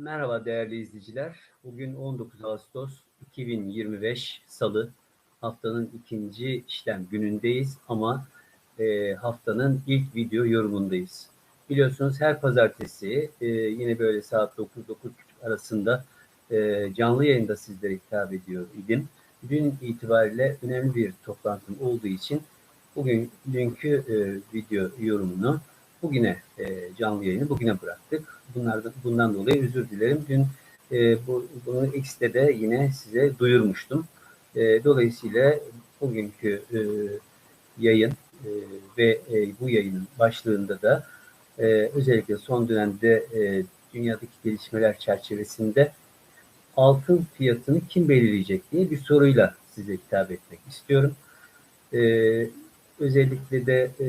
Merhaba değerli izleyiciler. Bugün 19 Ağustos 2025 Salı. Haftanın ikinci işlem günündeyiz ama e, haftanın ilk video yorumundayız. Biliyorsunuz her pazartesi e, yine böyle saat 9-9.30 arasında e, canlı yayında sizlere hitap ediyor idim. Dün itibariyle önemli bir toplantım olduğu için bugün dünkü e, video yorumunu bugüne e, canlı yayını bugüne bıraktık. Bunlardan bundan dolayı özür dilerim. Dün e, bu, bunu X'te de yine size duyurmuştum. E, dolayısıyla bugünkü e, yayın e, ve e, bu yayının başlığında da e, özellikle son dönemde e, dünyadaki gelişmeler çerçevesinde altın fiyatını kim belirleyecek diye bir soruyla size hitap etmek istiyorum. E, özellikle de e,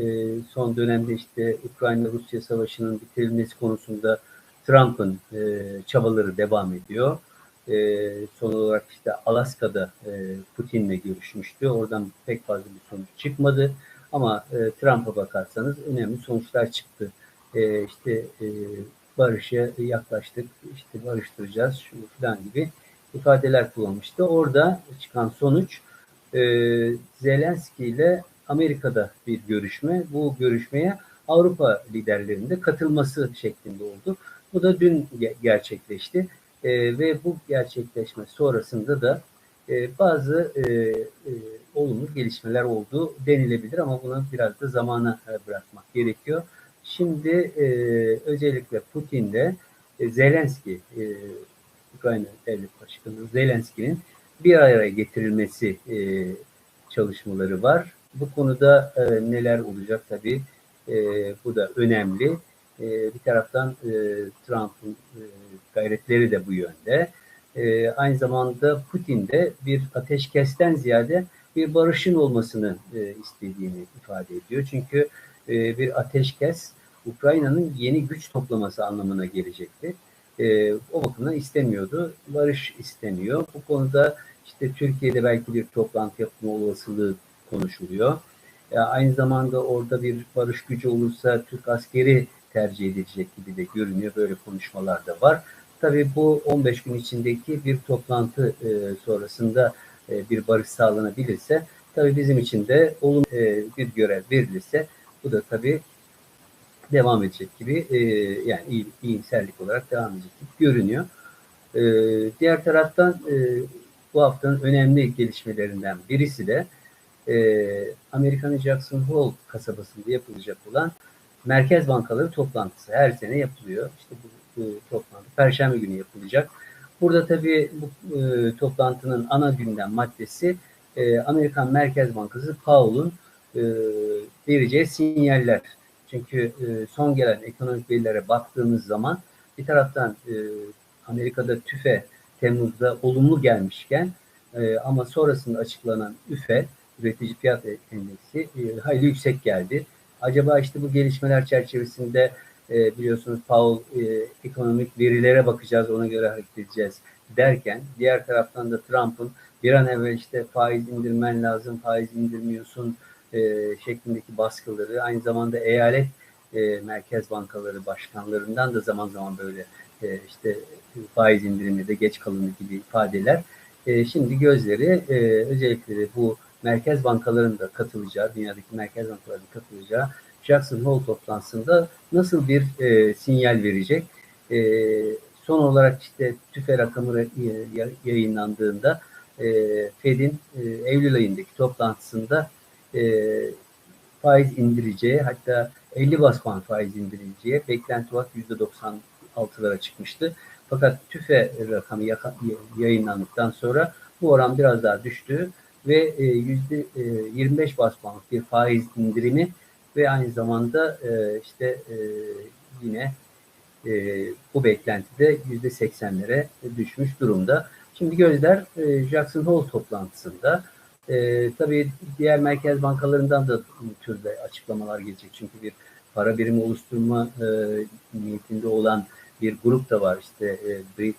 son dönemde işte Ukrayna-Rusya savaşının bitirilmesi konusunda Trump'ın e, çabaları devam ediyor. E, son olarak işte Alaska'da e, Putin'le görüşmüştü. Oradan pek fazla bir sonuç çıkmadı. Ama e, Trump'a bakarsanız önemli sonuçlar çıktı. E, işte e, barışa yaklaştık, işte barıştıracağız şu falan gibi ifadeler kullanmıştı. Orada çıkan sonuç e, Zelenski ile Amerika'da bir görüşme. Bu görüşmeye Avrupa liderlerinde katılması şeklinde oldu. Bu da dün gerçekleşti e, ve bu gerçekleşme sonrasında da e, bazı e, e, olumlu gelişmeler oldu denilebilir ama bunu biraz da zamana e, bırakmak gerekiyor. Şimdi e, özellikle Putin'de e, Zelenski, e, Ukrayna Devlet Başkanı Zelenski'nin bir araya getirilmesi e, çalışmaları var. Bu konuda e, neler olacak tabii e, bu da önemli. E, bir taraftan e, Trump'ın e, gayretleri de bu yönde. E, aynı zamanda Putin de bir ateşkesten ziyade bir barışın olmasını e, istediğini ifade ediyor. Çünkü e, bir ateşkes Ukrayna'nın yeni güç toplaması anlamına gelecekti. E, o bakımdan istemiyordu. Barış isteniyor. Bu konuda işte Türkiye'de belki bir toplantı yapma olasılığı konuşuluyor. E, aynı zamanda orada bir barış gücü olursa Türk askeri tercih edilecek gibi de görünüyor. Böyle konuşmalar da var. Tabii bu 15 gün içindeki bir toplantı e, sonrasında e, bir barış sağlanabilirse tabii bizim için de olumlu e, bir görev verilirse bu da tabii devam edecek gibi e, yani iyi, iyimserlik olarak devam edecek gibi görünüyor. E, diğer taraftan e, bu haftanın önemli gelişmelerinden birisi de e, Amerika'nın Jackson Hole kasabasında yapılacak olan Merkez Bankaları toplantısı her sene yapılıyor. İşte bu, bu toplantı Perşembe günü yapılacak. Burada tabii bu e, toplantının ana gündem maddesi e, Amerikan Merkez Bankası Powell'un e, vereceği sinyaller. Çünkü e, son gelen ekonomik verilere baktığımız zaman bir taraftan e, Amerika'da tüfe Temmuz'da olumlu gelmişken e, ama sonrasında açıklanan üfe üretici fiyat endeksi e, hayli yüksek geldi. Acaba işte bu gelişmeler çerçevesinde e, biliyorsunuz Powell e, ekonomik verilere bakacağız ona göre hareket edeceğiz derken diğer taraftan da Trump'ın bir an evvel işte faiz indirmen lazım, faiz indirmiyorsun e, şeklindeki baskıları aynı zamanda eyalet e, merkez bankaları başkanlarından da zaman zaman böyle e, işte faiz indiriminde geç kalındı gibi ifadeler. E, şimdi gözleri e, özellikle bu merkez bankalarının da katılacağı, dünyadaki merkez bankalarının katılacağı Jackson Hole toplantısında nasıl bir e, sinyal verecek? E, son olarak işte tüfe rakamı yayınlandığında e, Fed'in e, Eylül ayındaki toplantısında e, faiz indireceği hatta 50 bas puan faiz indireceği beklenti olarak %96'lara çıkmıştı. Fakat tüfe rakamı yayınlandıktan sonra bu oran biraz daha düştü ve e, yüzde 25 e, bas puanlık bir faiz indirimi ve aynı zamanda e, işte yine bu beklentide yüzde 80'lere düşmüş durumda. Şimdi gözler Jackson Hole toplantısında. tabii diğer merkez bankalarından da türde açıklamalar gelecek. Çünkü bir para birimi oluşturma niyetinde olan bir grup da var işte e, Bridge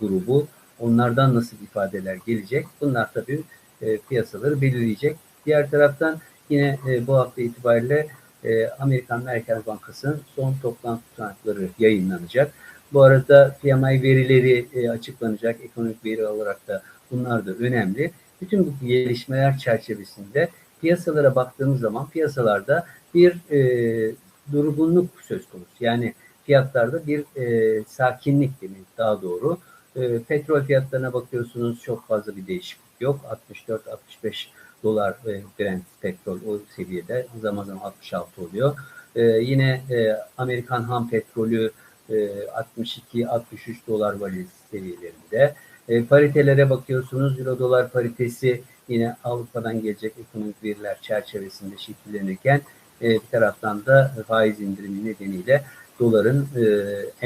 grubu. Onlardan nasıl ifadeler gelecek? Bunlar tabii e, piyasaları belirleyecek. Diğer taraftan yine e, bu hafta itibariyle e, Amerikan Merkez Bankası'nın son toplantı tutanakları yayınlanacak. Bu arada PMI verileri e, açıklanacak. Ekonomik veri olarak da bunlar da önemli. Bütün bu gelişmeler çerçevesinde piyasalara baktığımız zaman piyasalarda bir e, durgunluk söz konusu. Yani fiyatlarda bir e, sakinlik demek daha doğru. E, petrol fiyatlarına bakıyorsunuz çok fazla bir değişiklik yok. 64-65 dolar e, Brent petrol o seviyede zaman zaman 66 oluyor. E, yine e, Amerikan ham petrolü e, 62-63 dolar valiz seviyelerinde. E, paritelere bakıyorsunuz Euro dolar paritesi yine Avrupa'dan gelecek ekonomik veriler çerçevesinde şekillenirken e, bir taraftan da faiz indirimi nedeniyle doların e,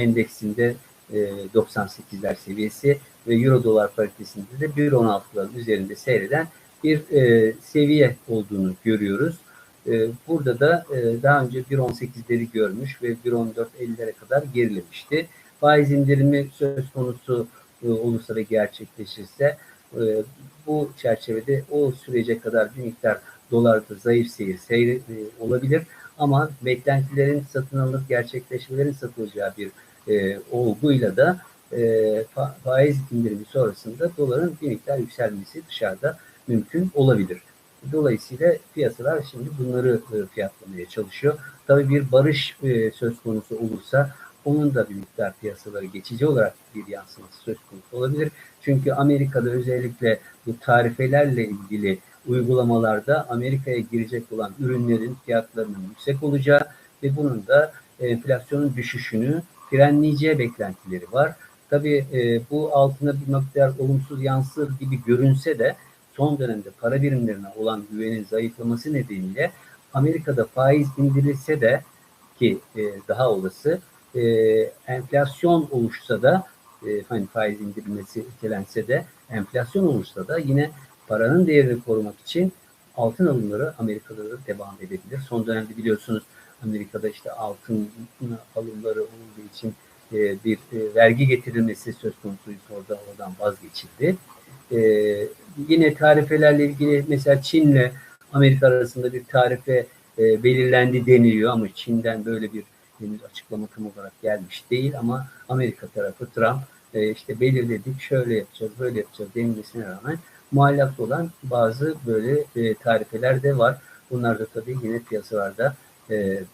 endeksinde e, 98'ler seviyesi ve euro dolar paritesinde de 1.16'ların üzerinde seyreden bir e, seviye olduğunu görüyoruz. E, burada da e, daha önce 1.18'leri görmüş ve 1.14.50'lere kadar gerilemişti. Faiz indirimi söz konusu e, olursa ve gerçekleşirse e, bu çerçevede o sürece kadar bir miktar dolarda zayıf seyir, seyir e, olabilir. Ama beklentilerin satın alınıp gerçekleşmelerin satılacağı bir e, olguyla da e, faiz indirimi sonrasında doların bir miktar yükselmesi dışarıda mümkün olabilir. Dolayısıyla piyasalar şimdi bunları e, fiyatlamaya çalışıyor. Tabii bir barış e, söz konusu olursa onun da bir miktar piyasaları geçici olarak bir yansıması söz konusu olabilir. Çünkü Amerika'da özellikle bu tarifelerle ilgili uygulamalarda Amerika'ya girecek olan ürünlerin fiyatlarının yüksek olacağı ve bunun da enflasyonun düşüşünü frenleyeceği beklentileri var. Tabii e, bu altına bir miktar olumsuz yansır gibi görünse de son dönemde para birimlerine olan güvenin zayıflaması nedeniyle Amerika'da faiz indirilse de ki e, daha olası e, enflasyon oluşsa da e, hani faiz indirilmesi itelense de enflasyon olursa da yine paranın değerini korumak için altın alımları Amerika'da da devam edebilir. Son dönemde biliyorsunuz Amerika'da işte altın alımları olduğu için e, bir e, vergi getirilmesi söz konusuydu. Orada oradan vazgeçildi. E, yine tarifelerle ilgili mesela Çin'le Amerika arasında bir tarife e, belirlendi deniliyor ama Çin'den böyle bir henüz açıklama tam olarak gelmiş değil ama Amerika tarafı Trump e, işte belirledik şöyle yapacağız böyle yapacağız denilmesine rağmen muallakta olan bazı böyle e, tarifeler de var. Bunlar da tabii yine piyasalarda e, e,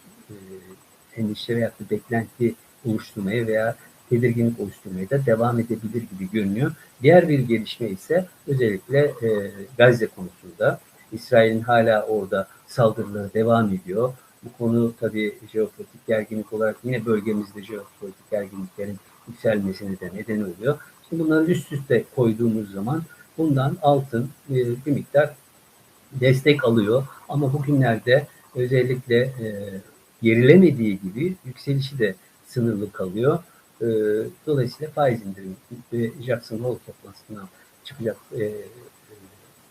endişe veya beklenti oluşturmaya veya tedirginlik oluşturmaya da devam edebilir gibi görünüyor. Diğer bir gelişme ise özellikle e, Gazze konusunda. İsrail'in hala orada saldırıları devam ediyor. Bu konu tabii jeopolitik gerginlik olarak yine bölgemizde jeopolitik gerginliklerin yükselmesine de neden oluyor. Şimdi bunları üst üste koyduğumuz zaman bundan altın e, bir miktar destek alıyor. Ama bugünlerde özellikle e, gerilemediği gibi yükselişi de sınırlı kalıyor. E, dolayısıyla faiz indirimi ve Jackson Hole toplantısından çıkacak e,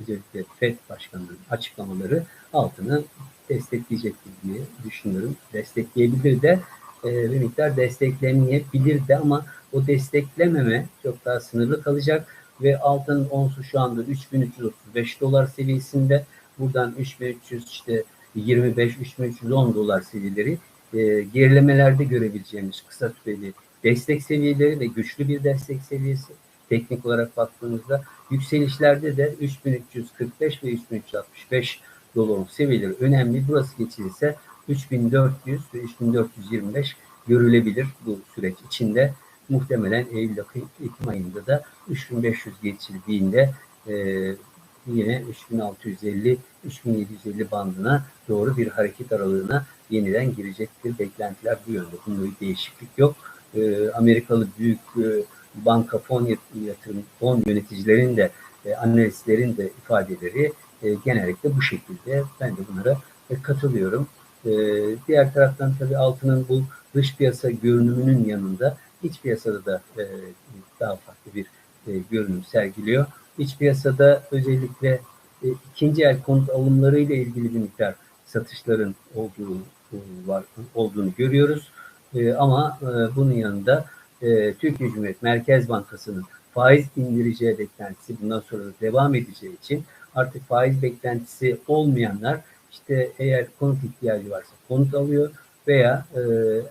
özellikle FED Başkanı'nın açıklamaları altını destekleyecektir diye düşünüyorum. Destekleyebilir de e, bir miktar desteklemeyebilir de ama o desteklememe çok daha sınırlı kalacak ve altın onsu şu anda 3335 dolar seviyesinde. Buradan 3300 işte 25 3310 dolar seviyeleri e, gerilemelerde görebileceğimiz kısa süreli destek seviyeleri ve güçlü bir destek seviyesi. Teknik olarak baktığımızda yükselişlerde de 3345 ve 3365 dolar seviyeleri önemli. Burası geçilirse 3400 ve 3425 görülebilir bu süreç içinde. Muhtemelen Eylül Ekim ayında da 3500 geçildiğinde e, yine 3650 3750 bandına doğru bir hareket aralığına yeniden girecektir. Beklentiler bu yönde. Bunda bir değişiklik yok. E, Amerikalı büyük e, banka fon yatırım fon yöneticilerin de e, analistlerin de ifadeleri e, genellikle bu şekilde. Ben de bunlara e, katılıyorum. E, diğer taraftan tabii altının bu dış piyasa görünümünün yanında iç piyasada da e, daha farklı bir e, görünüm sergiliyor. İç piyasada özellikle e, ikinci el konut alımları ile ilgili bir miktar satışların olduğu e, var olduğunu görüyoruz. E, ama e, bunun yanında e, Türkiye Cumhuriyet Merkez Bankası'nın faiz indireceği beklentisi bundan sonra da devam edeceği için artık faiz beklentisi olmayanlar işte eğer konut ihtiyacı varsa konut alıyor veya e,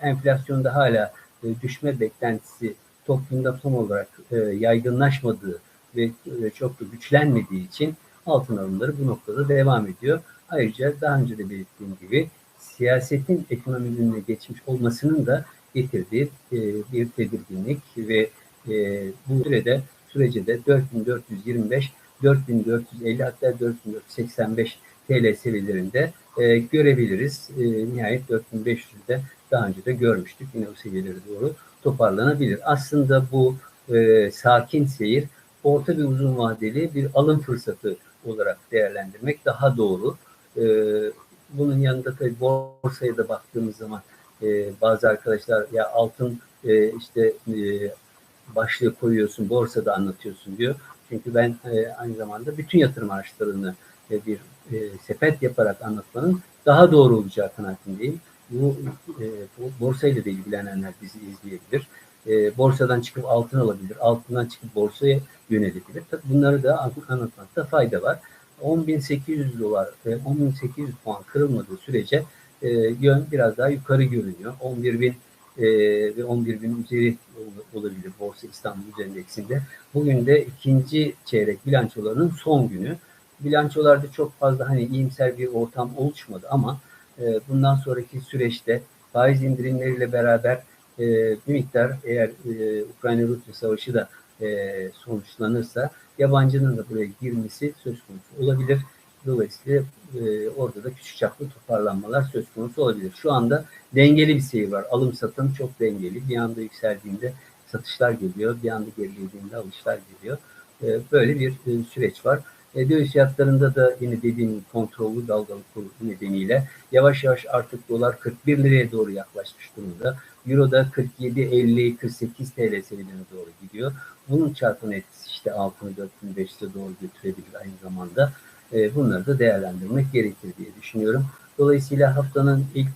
enflasyonda hala e, düşme beklentisi toplumda tam olarak e, yaygınlaşmadığı ve e, çok da güçlenmediği için altın alımları bu noktada devam ediyor. Ayrıca daha önce de belirttiğim gibi siyasetin ekonomi önüne geçmiş olmasının da getirdiği e, bir tedirginlik ve e, bu sürede sürece de 4425 4450 hatta 4485 TL seviyelerinde e, görebiliriz. E, nihayet 4500'de daha önce de görmüştük. Yine o seviyelere doğru toparlanabilir. Aslında bu e, sakin seyir orta ve uzun vadeli bir alım fırsatı olarak değerlendirmek daha doğru. E, bunun yanında tabii borsaya da baktığımız zaman e, bazı arkadaşlar ya altın e, işte e, başlığı koyuyorsun borsada anlatıyorsun diyor. Çünkü ben e, aynı zamanda bütün yatırım araçlarını e, bir e, sepet yaparak anlatmanın daha doğru olacağı kanaatindeyim. Bu, e, borsayla da ilgilenenler bizi izleyebilir. E, borsadan çıkıp altın alabilir, altından çıkıp borsaya yönelebilir. Tabii bunları da anlatmakta fayda var. 10.800 dolar ve 10.800 puan kırılmadığı sürece e, yön biraz daha yukarı görünüyor. 11.000 e, ve 11.000 üzeri olabilir Borsa İstanbul Endeksinde. Bugün de ikinci çeyrek bilançolarının son günü. Bilançolarda çok fazla hani iyimser bir ortam oluşmadı ama e, bundan sonraki süreçte faiz indirimleriyle beraber e, bir miktar eğer e, Ukrayna-Rusya savaşı da e, sonuçlanırsa yabancının da buraya girmesi söz konusu olabilir. Dolayısıyla orada da küçük çaplı toparlanmalar söz konusu olabilir. Şu anda dengeli bir seyir var. Alım satım çok dengeli. Bir anda yükseldiğinde satışlar geliyor. Bir anda gerilediğinde alışlar geliyor. Böyle bir süreç var. E, döviz fiyatlarında da yine dediğim kontrollü dalgalı kur nedeniyle yavaş yavaş artık dolar 41 liraya doğru yaklaşmış durumda. Euro da 47, 50, 48 TL seviyelerine doğru gidiyor. Bunun çarpım etkisi işte altını 4500'e doğru götürebilir aynı zamanda. E, bunları da değerlendirmek gerekir diye düşünüyorum. Dolayısıyla haftanın ilk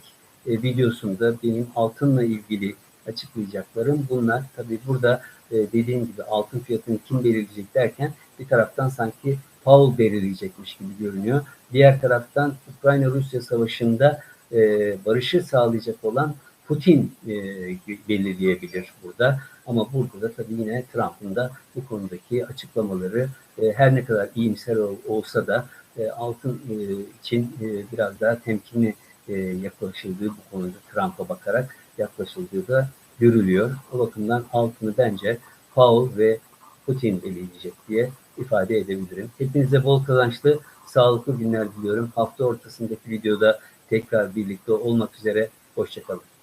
e, videosunda benim altınla ilgili açıklayacaklarım bunlar. Tabii burada e, dediğim gibi altın fiyatını kim belirleyecek derken bir taraftan sanki Paul belirleyecekmiş gibi görünüyor. Diğer taraftan Ukrayna-Rusya savaşında e, barışı sağlayacak olan Putin e, belirleyebilir burada. Ama burada da tabii yine Trump'ın da bu konudaki açıklamaları e, her ne kadar iyimser ol, olsa da e, altın e, için e, biraz daha temkinli e, yaklaşıldığı bu konuda Trump'a bakarak yaklaşıldığı da görülüyor. O bakımdan altını bence Paul ve Putin belirleyecek diye ifade edebilirim. Hepinize bol kazançlı, sağlıklı günler diliyorum. Hafta ortasındaki videoda tekrar birlikte olmak üzere. Hoşçakalın.